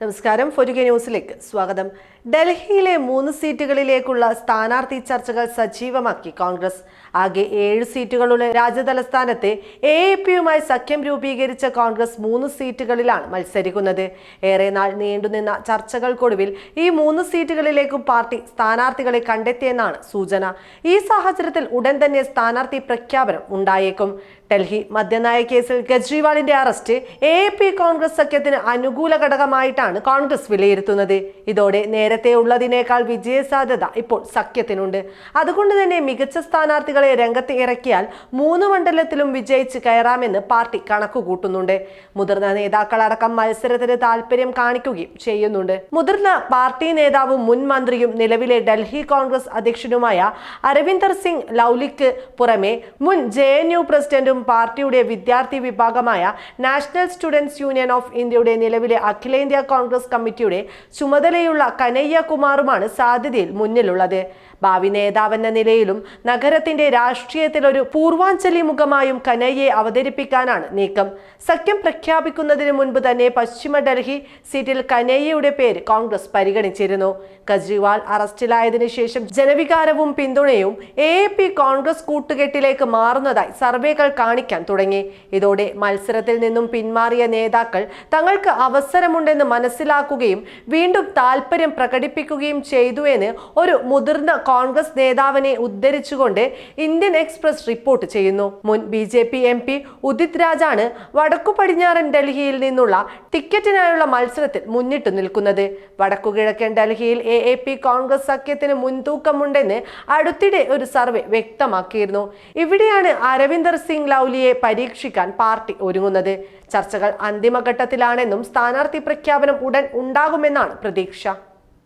നമസ്കാരം. ഫൊരുക ന്യൂസിലേക്ക് സ്വാഗതം. ഡൽഹിയിലെ മൂന്ന് സീറ്റുകളിലേക്കുള്ള സ്ഥാനാർത്ഥി ചർച്ചകൾ സജീവമാക്കി കോൺഗ്രസ്. ആകെ ഏഴ് സീറ്റുകളുള്ള രാജ്യതലസ്ഥാനത്തെ എ പിയുമായി സഖ്യം രൂപീകരിച്ച കോൺഗ്രസ് മൂന്ന് സീറ്റുകളിലാണ് മത്സരിക്കുന്നത്. ഏറെ നാൾ നീണ്ടുനിന്ന ചർച്ചകൾക്കൊടുവിൽ ഈ മൂന്ന് സീറ്റുകളിലേക്കും പാർട്ടി സ്ഥാനാർത്ഥികളെ കണ്ടെത്തിയെന്നാണ് സൂചന. ഈ സാഹചര്യത്തിൽ ഉടൻ തന്നെ സ്ഥാനാർത്ഥി പ്രഖ്യാപനം ഉണ്ടായേക്കും. ഡൽഹി മദ്യനയ കേസിൽ കെജ്രിവാളിന്റെ അറസ്റ്റ് എ പി കോൺഗ്രസ് സഖ്യത്തിന് അനുകൂല ഘടകമായിട്ടാണ് കോൺഗ്രസ് വിലയിരുത്തുന്നത്? ഇതോടെ നേരത്തെ ഉള്ളതിനേക്കാൾ വിജയസാധ്യത ഇപ്പോൾ സഖ്യത്തിനുണ്ട്. അതുകൊണ്ട് തന്നെ മികച്ച സ്ഥാനാർത്ഥികളെ രംഗത്ത് ഇറക്കിയാൽ മൂന്ന് മണ്ഡലത്തിലും വിജയിച്ച് കയറാമെന്ന് പാർട്ടി കണക്കുകൂട്ടുന്നുണ്ട്. മുതിർന്ന നേതാക്കളടക്കം മത്സരത്തിന് താല്പര്യം കാണിക്കുകയും ചെയ്യുന്നുണ്ട്. മുതിർന്ന പാർട്ടി നേതാവും മുൻ മന്ത്രിയും നിലവിലെ ഡൽഹി കോൺഗ്രസ് അധ്യക്ഷനുമായ അരവിന്ദർ സിംഗ് ലൗലിക്ക് പുറമെ മുൻ ജെ എൻ യു പ്രസിഡന്റും പാർട്ടിയുടെ വിദ്യാർത്ഥി വിഭാഗമായ നാഷണൽ സ്റ്റുഡൻസ് യൂണിയൻ ഓഫ് ഇന്ത്യയുടെ നിലവിലെ അഖിലേന്ത്യാ കോൺഗ്രസ് കമ്മിറ്റിയുടെ ചുമതലയുള്ള കനയ്യ കുമാറുമാണ് സാധ്യതയിൽ മുന്നിലുള്ളത്. ഭാവി നേതാവെന്ന നിലയിലും നഗരത്തിന്റെ രാഷ്ട്രീയത്തിൽ ഒരു പൂർവാഞ്ചലി മുഖമായും കനയ്യെ അവതരിപ്പിക്കാനാണ് നീക്കം. സഖ്യം പ്രഖ്യാപിക്കുന്നതിന് മുൻപ് തന്നെ പശ്ചിമ ഡൽഹി സീറ്റിൽ കനയ്യയുടെ പേര് കോൺഗ്രസ് പരിഗണിച്ചിരുന്നു. കെജ്രിവാൾ അറസ്റ്റിലായതിനു ശേഷം ജനവികാരവും പിന്തുണയും എ പി കോൺഗ്രസ് കൂട്ടുകെട്ടിലേക്ക് മാറുന്നതായി സർവേകൾ കാണിക്കാൻ തുടങ്ങി. ഇതോടെ മത്സരത്തിൽ നിന്നും പിന്മാറിയ നേതാക്കൾ തങ്ങൾക്ക് അവസരമുണ്ടെന്ന് മനസ്സിലാക്കുകയും വീണ്ടും താല്പര്യം പ്രകടിപ്പിക്കുകയും ചെയ്തു എന്ന് ഒരു മുതിർന്ന കോൺഗ്രസ് നേതാവിനെ ഉദ്ധരിച്ചുകൊണ്ട് ഇന്ത്യൻ എക്സ്പ്രസ് റിപ്പോർട്ട് ചെയ്യുന്നു. മുൻ B J P M P Udit രാജാണ് വടക്കു പടിഞ്ഞാറൻ ഡൽഹിയിൽ നിന്നുള്ള ടിക്കറ്റിനായുള്ള മത്സരത്തിൽ മുന്നിട്ട് നിൽക്കുന്നത്. വടക്കു കിഴക്കൻ ഡൽഹിയിൽ എ എ പി കോൺഗ്രസ് സഖ്യത്തിന് മുൻതൂക്കമുണ്ടെന്ന് അടുത്തിടെ ഒരു സർവേ വ്യക്തമാക്കിയിരുന്നു. ഇവിടെയാണ് അരവിന്ദർ സിംഗ് ലൗലിയെ പരീക്ഷിക്കാൻ പാർട്ടി ഒരുങ്ങുന്നത്. ചർച്ചകൾ അന്തിമഘട്ടത്തിലാണെന്നും സ്ഥാനാർത്ഥി പ്രഖ്യാപനം ഉടൻ ഉണ്ടാകുമെന്നാണ് പ്രതീക്ഷ.